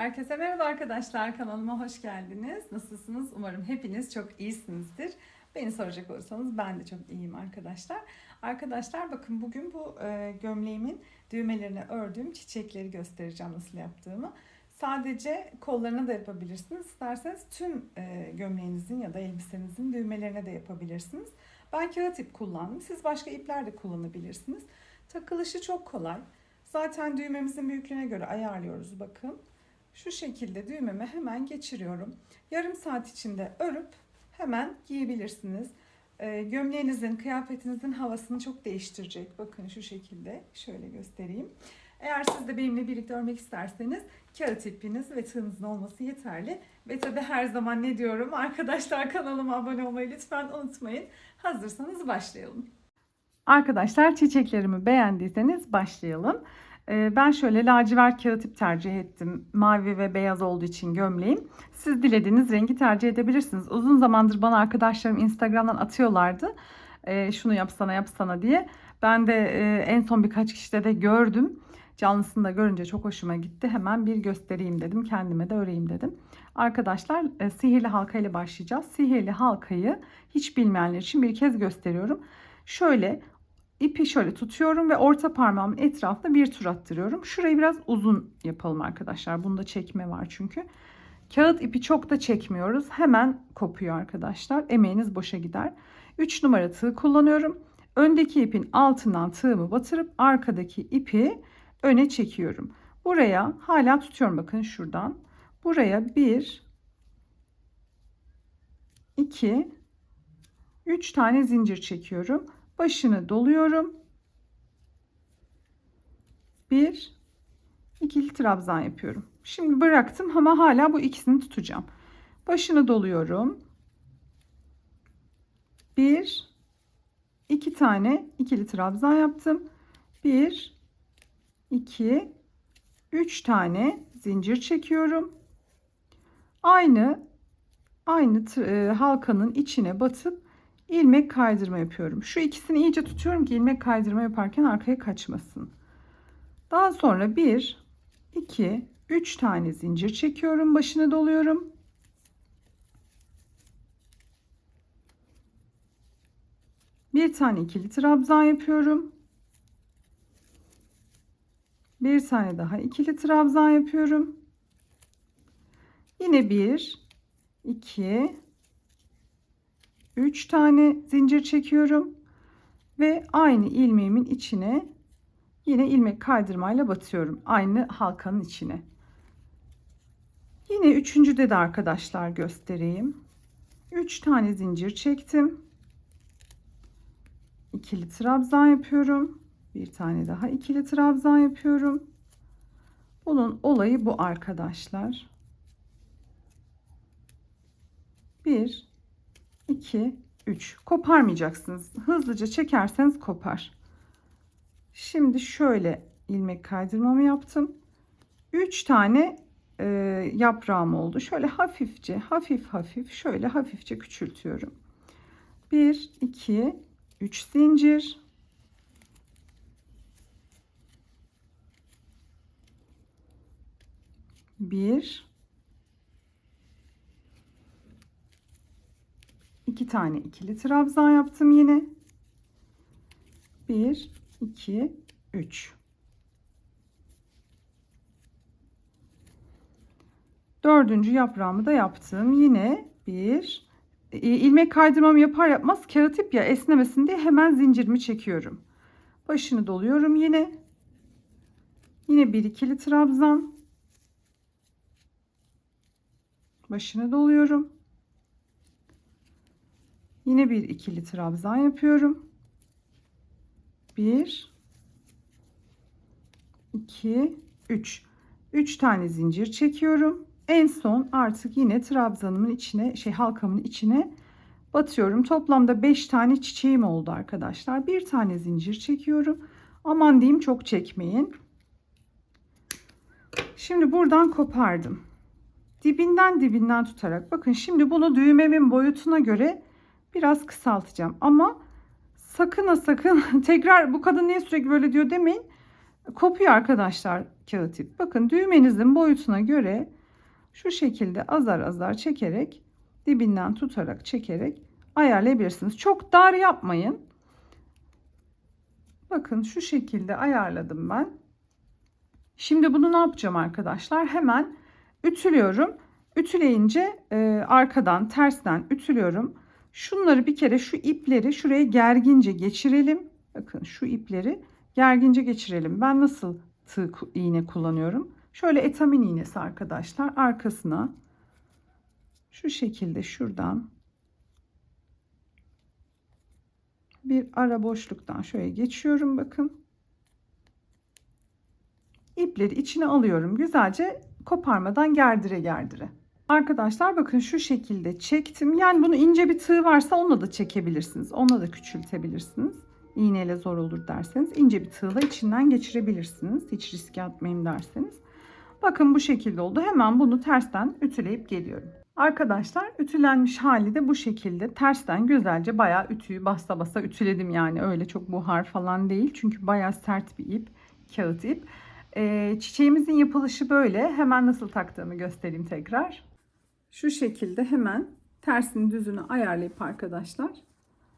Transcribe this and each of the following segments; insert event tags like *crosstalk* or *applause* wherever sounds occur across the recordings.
Herkese merhaba arkadaşlar. Kanalıma hoş geldiniz. Nasılsınız? Umarım hepiniz çok iyisinizdir. Beni soracak olursanız ben de çok iyiyim arkadaşlar. Arkadaşlar bakın bugün bu e, gömleğimin düğmelerini ördüğüm çiçekleri göstereceğim nasıl yaptığımı. Sadece kollarına da yapabilirsiniz. İsterseniz tüm e, gömleğinizin ya da elbisenizin düğmelerine de yapabilirsiniz. Ben kağıt ip kullandım. Siz başka ipler de kullanabilirsiniz. Takılışı çok kolay. Zaten düğmemizin büyüklüğüne göre ayarlıyoruz bakın. Şu şekilde düğmeme hemen geçiriyorum. Yarım saat içinde örüp hemen giyebilirsiniz. Ee, gömleğinizin, kıyafetinizin havasını çok değiştirecek. Bakın şu şekilde şöyle göstereyim. Eğer siz de benimle birlikte örmek isterseniz kağıt ipiniz ve tığınızın olması yeterli. Ve tabii her zaman ne diyorum arkadaşlar kanalıma abone olmayı lütfen unutmayın. Hazırsanız başlayalım. Arkadaşlar çiçeklerimi beğendiyseniz başlayalım. Ee, Ben şöyle lacivert kağıt ip tercih ettim. Mavi ve beyaz olduğu için gömleğim. Siz dilediğiniz rengi tercih edebilirsiniz. Uzun zamandır bana arkadaşlarım Instagram'dan atıyorlardı. Ee, Şunu yapsana yapsana diye. Ben de e, en son birkaç kişide de gördüm. Canlısını da görünce çok hoşuma gitti. Hemen bir göstereyim dedim. Kendime de öreyim dedim. Arkadaşlar e, sihirli halka ile başlayacağız. Sihirli halkayı hiç bilmeyenler için bir kez gösteriyorum. Şöyle ipi şöyle tutuyorum ve orta parmağımın etrafında bir tur attırıyorum. Şurayı biraz uzun yapalım arkadaşlar. Bunda çekme var çünkü. Kağıt ipi çok da çekmiyoruz. Hemen kopuyor arkadaşlar. Emeğiniz boşa gider. 3 numara tığ kullanıyorum. Öndeki ipin altından tığımı batırıp arkadaki ipi öne çekiyorum. Buraya hala tutuyorum bakın şuradan. Buraya 1 2 3 tane zincir çekiyorum. Başını doluyorum. Bir, ikili trabzan yapıyorum. Şimdi bıraktım ama hala bu ikisini tutacağım. Başını doluyorum. Bir, iki tane ikili trabzan yaptım. Bir, iki, üç tane zincir çekiyorum. Aynı aynı e, halkanın içine batıp ilmek kaydırma yapıyorum. Şu ikisini iyice tutuyorum ki ilmek kaydırma yaparken arkaya kaçmasın. Daha sonra 1, 2, 3 tane zincir çekiyorum. Başını doluyorum. Bir tane ikili trabzan yapıyorum. Bir tane daha ikili trabzan yapıyorum. Yine 1, 2, 3 tane zincir çekiyorum ve aynı ilmeğimin içine yine ilmek kaydırmayla batıyorum aynı halkanın içine. Yine üçüncüde de arkadaşlar göstereyim. 3 tane zincir çektim. İkili trabzan yapıyorum. Bir tane daha ikili trabzan yapıyorum. Bunun olayı bu arkadaşlar. 1 2 3 koparmayacaksınız. Hızlıca çekerseniz kopar. Şimdi şöyle ilmek kaydırmamı yaptım. 3 tane e, yaprağım oldu. Şöyle hafifçe, hafif hafif şöyle hafifçe küçültüyorum. 1 2 3 zincir. Bir, iki tane ikili trabzan yaptım yine. 1 2 3 Dördüncü yaprağımı da yaptım. Yine bir e, ilmek kaydırmamı yapar yapmaz kağıt ip ya esnemesin diye hemen zincirimi çekiyorum. Başını doluyorum yine. Yine bir ikili trabzan. Başını doluyorum. Yine bir ikili trabzan yapıyorum. 1 2 3 3 tane zincir çekiyorum. En son artık yine trabzanımın içine şey halkamın içine batıyorum. Toplamda 5 tane çiçeğim oldu arkadaşlar. Bir tane zincir çekiyorum. Aman diyeyim çok çekmeyin. Şimdi buradan kopardım. Dibinden dibinden tutarak bakın şimdi bunu düğmemin boyutuna göre biraz kısaltacağım ama sakın ha sakın *laughs* tekrar bu kadın niye sürekli böyle diyor demeyin kopuyor arkadaşlar kağıt ip. Bakın düğmenizin boyutuna göre şu şekilde azar azar çekerek dibinden tutarak çekerek ayarlayabilirsiniz. Çok dar yapmayın. Bakın şu şekilde ayarladım ben. Şimdi bunu ne yapacağım arkadaşlar? Hemen ütülüyorum. Ütüleyince e, arkadan tersten ütülüyorum. Şunları bir kere şu ipleri şuraya gergince geçirelim. Bakın şu ipleri gergince geçirelim. Ben nasıl tığ iğne kullanıyorum? Şöyle etamin iğnesi arkadaşlar arkasına şu şekilde şuradan bir ara boşluktan şöyle geçiyorum bakın. İpleri içine alıyorum. Güzelce koparmadan gerdire gerdire. Arkadaşlar bakın şu şekilde çektim. Yani bunu ince bir tığ varsa onunla da çekebilirsiniz. Onunla da küçültebilirsiniz. İğneyle zor olur derseniz ince bir tığla içinden geçirebilirsiniz. Hiç riske atmayayım derseniz. Bakın bu şekilde oldu. Hemen bunu tersten ütüleyip geliyorum. Arkadaşlar ütülenmiş hali de bu şekilde. Tersten güzelce bayağı ütüyü basa basa ütüledim yani. Öyle çok buhar falan değil. Çünkü bayağı sert bir ip. Kağıt ip. Ee, çiçeğimizin yapılışı böyle. Hemen nasıl taktığımı göstereyim tekrar. Şu şekilde hemen tersini düzünü ayarlayıp arkadaşlar.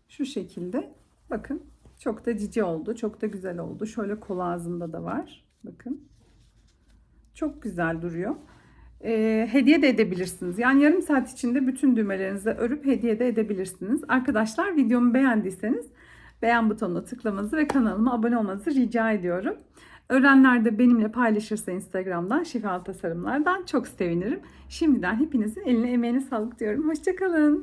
Şu şekilde bakın çok da cici oldu. Çok da güzel oldu. Şöyle kol ağzında da var. Bakın. Çok güzel duruyor. Ee, hediye de edebilirsiniz. Yani yarım saat içinde bütün düğmelerinizi örüp hediye de edebilirsiniz. Arkadaşlar videomu beğendiyseniz beğen butonuna tıklamanızı ve kanalıma abone olmanızı rica ediyorum. Öğrenler de benimle paylaşırsa Instagram'dan şifalı tasarımlardan çok sevinirim. Şimdiden hepinizin eline emeğine sağlık diyorum. Hoşçakalın.